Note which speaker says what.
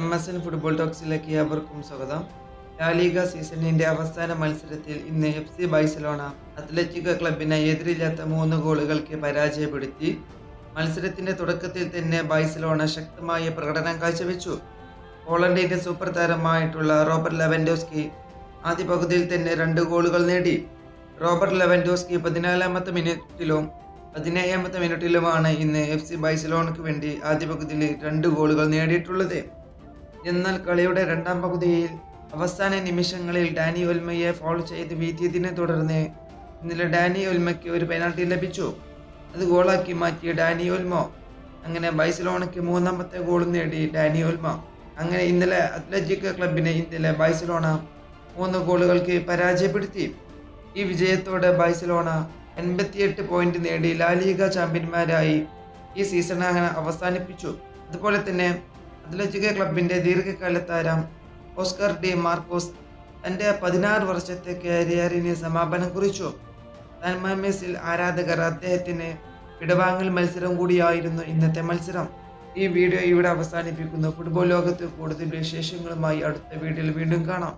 Speaker 1: M S N football ടോക്സിലേക്ക് ഏവർക്കും സ്വാഗതം. ലാലിഗ സീസണിന്റെ അവസാന മത്സരത്തിൽ ഇന്ന് എഫ് സി ബൈസലോണ അത്ലറ്റിക് ക്ലബിനെ എതിരില്ലാത്ത മൂന്ന് ഗോളുകൾക്ക് പരാജയപ്പെടുത്തി. മത്സരത്തിന്റെ തുടക്കത്തിൽ തന്നെ ബൈസലോണ ശക്തമായ പ്രകടനം കാഴ്ചവെച്ചു. പോളണ്ടിന്റെ സൂപ്പർ താരമായിട്ടുള്ള റോബർട്ട് ലെവൻഡോസ്കി ആദ്യ പകുതിയിൽ തന്നെ രണ്ട് ഗോളുകൾ നേടി. റോബർട്ട് ലെവൻഡോസ്കി പതിനാലാമത്തെ മിനിറ്റിലും പതിനേഴാമത്തെ മിനിറ്റിലുമാണ് ഇന്ന് എഫ് സി ബൈസലോണയ്ക്ക് വേണ്ടി ആദ്യ പകുതിയിൽ രണ്ട് ഗോളുകൾ നേടിയിട്ടുള്ളത്. എന്നാൽ കളിയുടെ രണ്ടാം പകുതിയിൽ അവസാന നിമിഷങ്ങളിൽ ഡാനി ഒൽമയെ ഫോൾ ചെയ്ത് വീഴ്ത്തിയതിനെ തുടർന്ന് ഇന്നലെ ഡാനി ഒൽമയ്ക്ക് ഒരു പെനാൽറ്റി ലഭിച്ചു. അത് ഗോളാക്കി മാറ്റിയ ഡാനി ഒൽമോ അങ്ങനെ ബൈസലോണയ്ക്ക് മൂന്നാമത്തെ ഗോൾ നേടി ഡാനി ഒൽമോ അങ്ങനെ ഇന്നലെ അത്ലറ്റിക് ക്ലബിനെ ഇന്നലെ ബൈസലോണ മൂന്ന് ഗോളുകൾക്ക് പരാജയപ്പെടുത്തി. ഈ വിജയത്തോടെ ബൈസലോണ എൺപത്തിയെട്ട് പോയിന്റ് നേടി ലാലിഗ ചാമ്പ്യന്മാരായി ഈ സീസൺ അങ്ങനെ അവസാനിപ്പിച്ചു. അതുപോലെ തന്നെ അത്ലറ്റിക് ക്ലബിന്റെ ദീർഘകാല താരം ഓസ്കർ ഡി മാർക്കോസ് തന്റെ പതിനാറ് വർഷത്തെ കരിയറിന് സമാപനം കുറിച്ചു. തന്മാമേസിൽ ആരാധകർ അദ്ദേഹത്തിന് ഇടവാങ്ങൽ മത്സരം കൂടിയായിരുന്നു ഇന്നത്തെ മത്സരം. ഈ വീഡിയോ ഇവിടെ അവസാനിപ്പിക്കുന്നു. ഫുട്ബോൾ ലോകത്ത് കൂടുതൽ വിശേഷങ്ങളുമായി അടുത്ത വീഡിയോയിൽ വീണ്ടും കാണാം.